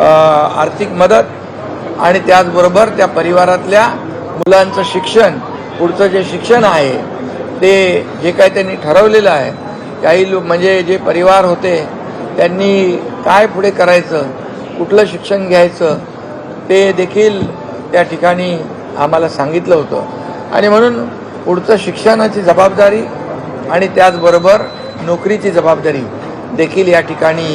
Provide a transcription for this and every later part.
आर्थिक मदत आणि त्याचबरोबर त्या परिवारातल्या मुलांचं शिक्षण पुढचं जे शिक्षण आहे ते जे काय त्यांनी ठरवलेलं आहे काही लोक म्हणजे जे परिवार होते त्यांनी काय पुढे करायचं कुठलं शिक्षण घ्यायचं ते देखील त्या ठिकाणी आम्हाला सांगितलं होतं. आणि म्हणून पुढचं शिक्षणाची जबाबदारी आणि त्याचबरोबर नोकरीची जबाबदारी देखील या ठिकाणी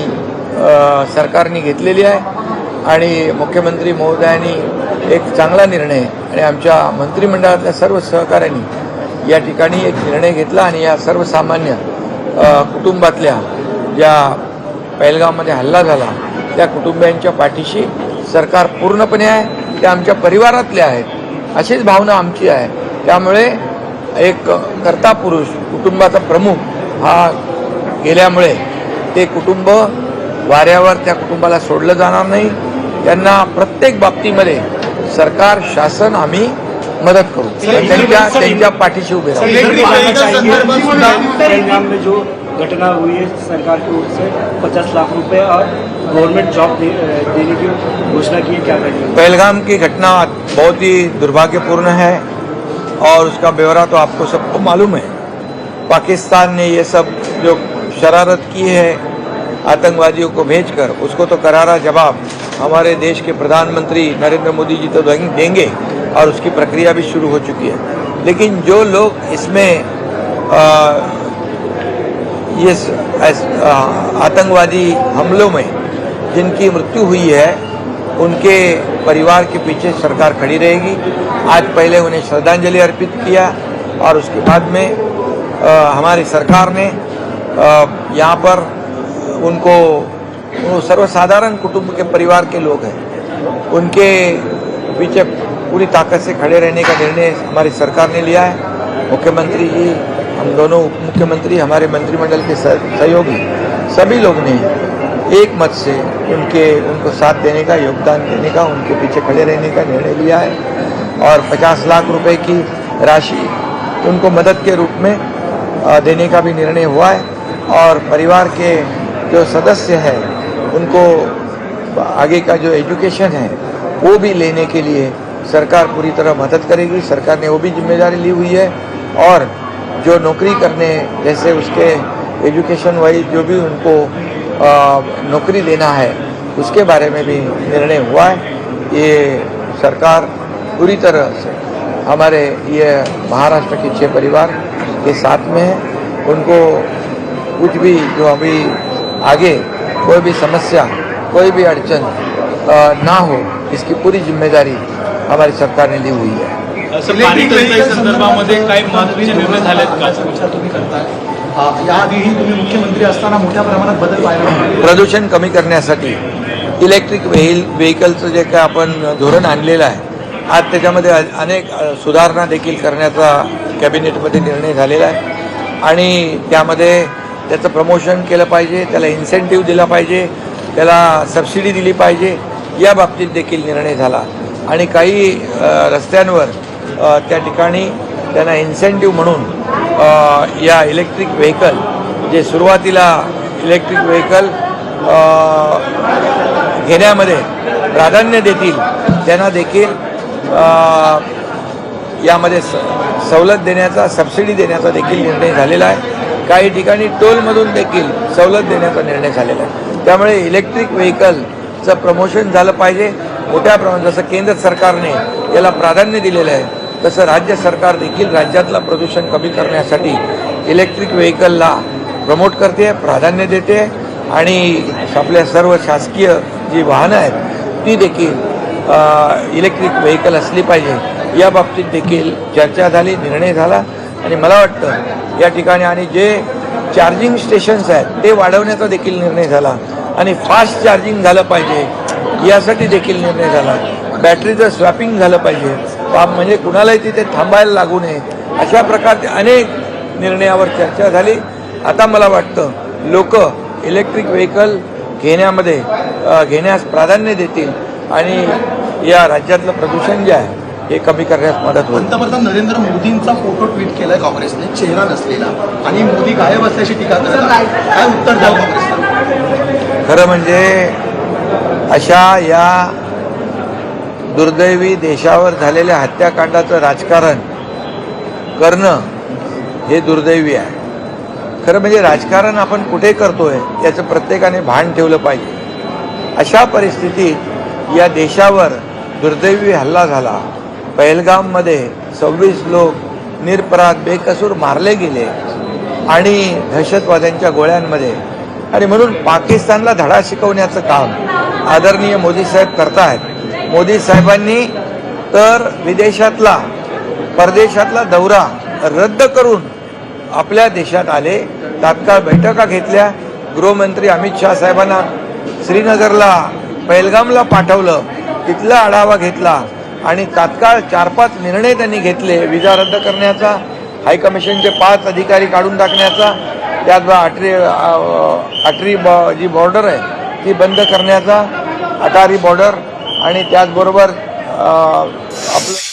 सरकारने घेतलेली आहे आणि मुख्यमंत्री महोदयांनी एक चांगला निर्णय आणि आमच्या मंत्रिमंडळातल्या सर्व सहकाऱ्यांनी या ठिकाणी एक निर्णय घेतला आणि या सर्वसामान्य कुटुंबातल्या ज्या पहलगावमध्ये हल्ला झाला त्या कुटुंबियांच्या पाठीशी सरकार पूर्णपणे आहे त्या आमच्या परिवारातले आहेत अशीच भावना आमची आहे. त्यामुळे एक कर्ता पुरुष कुटुंबाचा प्रमुख हा गेल्यामुळे ते कुटुंब वाऱ्यावर त्या कुटुंबाला सोडलं जाणार नाही. त्यांना प्रत्येक बाबतीमध्ये सरकार शासन आम्ही मदत करू. त्यांच्या त्यांच्या पाठीशी उभे राहू. घटना हुई है सरकार की ओर से पचास लाख रुपए और गवर्नमेंट जॉब दे, देने की घोषणा की है क्या करेंगे पहलगाम की घटना बहुत ही दुर्भाग्यपूर्ण है और उसका ब्यौरा तो आपको सबको मालूम है। पाकिस्तान ने ये सब जो शरारत की है आतंकवादियों को भेजकर उसको तो करारा जवाब हमारे देश के प्रधानमंत्री नरेंद्र मोदी जी तो देंगे- और उसकी प्रक्रिया भी शुरू हो चुकी है। लेकिन जो लोग इसमें आ, ये आतंकवादी हमलों में जिनकी मृत्यु हुई है उनके परिवार के पीछे सरकार खड़ी रहेगी। आज पहले उन्हें श्रद्धांजलि अर्पित किया और उसके बाद में आ, हमारी सरकार ने यहाँ पर उनको सर्वसाधारण कुटुंब के परिवार के लोग हैं। उनके पीछे पूरी ताकत से खड़े रहने का निर्णय हमारी सरकार ने लिया है। मुख्यमंत्री जी, हम दोनों उप मुख्यमंत्री हमारे मंत्रिमंडल के सहयोगी, सभी लोग ने एक मत से उनके, उनको साथ देने का, योगदान देने का, उनके पीछे खड़े रहने का निर्णय लिया है। और 50 लाख रुपए की राशि उनको मदद के रूप में देने का भी निर्णय हुआ है। और परिवार के जो सदस्य है उनको आगे का जो एजुकेशन है वो भी लेने के लिए सरकार पूरी तरह मदद करेगी। सरकार ने वो भी ज़िम्मेदारी ली हुई है और जो नौकरी करने जैसे उसके एजुकेशन वाइज जो भी उनको अ, नौकरी देना है उसके बारे में भी निर्णय हुआ है। ये सरकार पूरी तरह से हमारे ये महाराष्ट्र के छः परिवार के साथ में है। उनको कुछ भी जो अभी आगे कोई भी समस्या कोई भी अड़चन ना हो इसकी पूरी जिम्मेदारी हमारी सरकार ने ली हुई है। संदर्भामध्ये काही महत्त्वाचे निर्णय झालेत का? चर्चा तुम्ही करताय. आ, याआधीही तुम्ही मुख्यमंत्री असताना मोठ्या प्रमाणात बदल. प्रदूषण कमी करण्यासाठी इलेक्ट्रिक व्हेल व्हेकलचं जे काय आपण धोरण आणलेलं आहे आज त्याच्यामध्ये अनेक सुधारणा देखील करण्याचा कॅबिनेटमध्ये निर्णय झालेला आहे. आणि त्यामध्ये त्याचं प्रमोशन केलं पाहिजे त्याला इन्सेंटिव्ह दिला पाहिजे त्याला सबसिडी दिली पाहिजे या बाबतीत देखील निर्णय झाला. आणि काही रस्त्यांवर त्या ठिकाणी त्यांना इन्सेंटिव्ह म्हणून या इलेक्ट्रिक व्हेकल जे सुरुवातीला इलेक्ट्रिक व्हेकल घेण्यामध्ये प्राधान्य देतील त्यांना देखील यामध्ये स सवलत देण्याचा सबसिडी देण्याचा देखील निर्णय झालेला आहे. काही ठिकाणी टोलमधून देखील सवलत देण्याचा निर्णय झालेला आहे. त्यामुळे इलेक्ट्रिक व्हेकलचं प्रमोशन झालं पाहिजे. मोठ्या प्रमाणात जसं केंद्र सरकारने याला प्राधान्य दिलेलं आहे तसं राज्य सरकार देखील राज्यातलं प्रदूषण कमी करण्यासाठी इलेक्ट्रिक व्हेकलला प्रमोट करते प्राधान्य देते. आणि आपल्या सर्व शासकीय जी वाहनं आहेत ती देखील इलेक्ट्रिक व्हेकल असली पाहिजे. या बाबतीत देखील चर्चा झाली निर्णय झाला. आणि मला वाटतं या ठिकाणी आणि जे चार्जिंग स्टेशन्स आहेत ते वाढवण्याचा देखील निर्णय झाला. आणि फास्ट चार्जिंग झालं पाहिजे यासाठी देखील निर्णय झाला. बॅटरीचं स्वॅपिंग झालं पाहिजे. म्हणजे कुणालाही तिथे थांबायला लागू नये. अशा प्रकारचे अनेक निर्णयावर चर्चा झाली. आता मला वाटतं लोक इलेक्ट्रिक व्हेकल घेण्यामध्ये घेण्यास प्राधान्य देतील. आणि या राज्यातलं प्रदूषण जे आहे हे कमी करण्यास मदत होईल. पंतप्रधान नरेंद्र मोदींचा फोटो ट्विट केलाय काँग्रेसने चेहरा नसलेला. आणि मोदी गायब असल्याची टीका करत. काय उत्तर द्याल काँग्रेसला? खरं म्हणजे अशा या दुर्दैवी देशावर झालेल्या हत्याकांडाचं राजकारण करणं हे दुर्दैवी आहे. खरं म्हणजे राजकारण आपण कुठे करतोय याचं प्रत्येकाने भान ठेवलं पाहिजे. अशा परिस्थितीत या देशावर दुर्दैवी हल्ला झाला. पहलगाममध्ये सव्वीस लोक निरपराध बेकसूर मारले गेले आणि दहशतवाद्यांच्या गोळ्यांमध्ये. आणि म्हणून पाकिस्तानला धडा शिकवण्याचं काम आदरणीय मोदी साहेब करतायत मोदी साहेबांनी तर विदेशातला परदेशातला दौरा रद्द करून आपल्या देशात आले तात्काळ बैठका घेतल्या. गृहमंत्री अमित शाह साहेबांना श्रीनगरला पहलगामला पाठवलं. तिथला आढावा घेतला. आणि तात्काळ चार पाच निर्णय त्यांनी घेतले. विजा रद्द करण्याचा हायकमिशनचे पाच अधिकारी काढून टाकण्याचा त्याचबरोबर आटरी आटरी ब जी बॉर्डर आहे ती बंद करण्याचा अटारी बॉर्डर आणि त्याचबरोबर आपलं